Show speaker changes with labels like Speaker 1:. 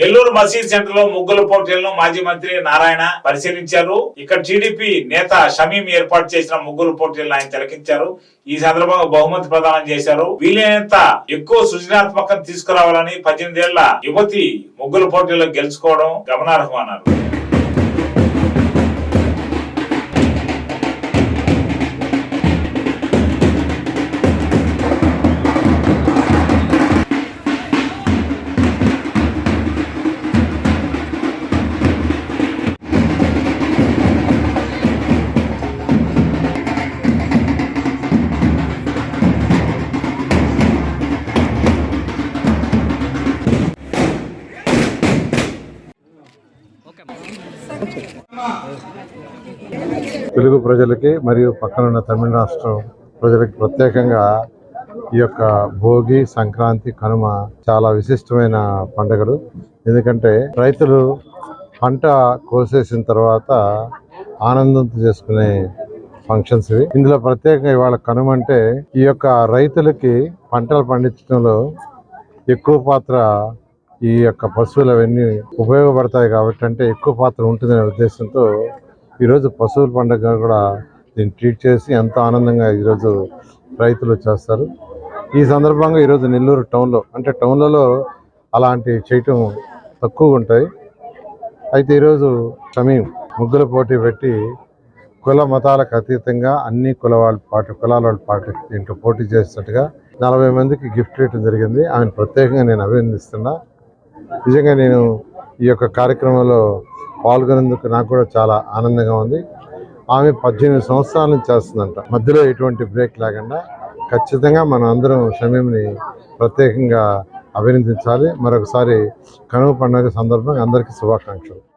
Speaker 1: నెల్లూరు మసీద్ సెంటర్లో ముగ్గుల పోటీలను మాజీ మంత్రి నారాయణ పరిశీలించారు. ఇక్కడ టీడీపీ నేత షమీం ఏర్పాటు చేసిన ముగ్గుల పోటీలను ఆయన తిలకించారు. ఈ సందర్భంగా బహుమతి ప్రదానం చేశారు. వీలైనంత ఎక్కువ సృజనాత్మకత తీసుకురావాలని పద్దెనిమిదేళ్ళ యువతి ముగ్గుల పోటీల్లో గెలుచుకోవడం గమనార్హం అన్నారు.
Speaker 2: తెలుగు ప్రజలకి మరియు పక్కనున్న తమిళ రాష్ట్రం ప్రజలకి ప్రత్యేకంగా ఈ యొక్క భోగి సంక్రాంతి కనుమ చాలా విశిష్టమైన పండుగలు. ఎందుకంటే రైతులు పంట కోసేసిన తర్వాత ఆనందంతో చేసుకునే ఫంక్షన్స్ ఇవి. ఇందులో ప్రత్యేకంగా ఇవాళ కనుమ అంటే ఈ యొక్క రైతులకి పంటలు పండించడంలో ఎక్కువ పాత్ర ఈ యొక్క పశువులు అవన్నీ ఉపయోగపడతాయి కాబట్టి అంటే ఎక్కువ పాత్ర ఉంటుందనే ఉద్దేశంతో ఈరోజు పశువుల పండుగ కూడా దీన్ని ట్రీట్ చేసి ఎంతో ఆనందంగా ఈరోజు రైతులు చేస్తారు. ఈ సందర్భంగా ఈరోజు నెల్లూరు టౌన్లో అంటే టౌన్లలో అలాంటి చేయటం తక్కువగా ఉంటాయి. అయితే ఈరోజు సమీం ముగ్గుల పోటీ పెట్టి కుల మతాలకు అతీతంగా అన్ని కుల వాళ్ళ పాటు కులాల వాళ్ళ పాటు దీంట్లో పోటీ చేసినట్టుగా నలభై మందికి గిఫ్ట్ ఇవ్వడం జరిగింది. ఆమెను ప్రత్యేకంగా నేను అభినందిస్తున్నా. నిజంగా నేను ఈ యొక్క కార్యక్రమంలో పాల్గొనేందుకు నాకు కూడా చాలా ఆనందంగా ఉంది. ఆమె పద్దెనిమిది సంవత్సరాల నుంచి చేస్తుందంట. మధ్యలో ఎటువంటి బ్రేక్ లేకుండా ఖచ్చితంగా మనం అందరం షమీంని ప్రత్యేకంగా అభినందించాలి. మరొకసారి కనుమ పండుగ సందర్భంగా అందరికీ శుభాకాంక్షలు.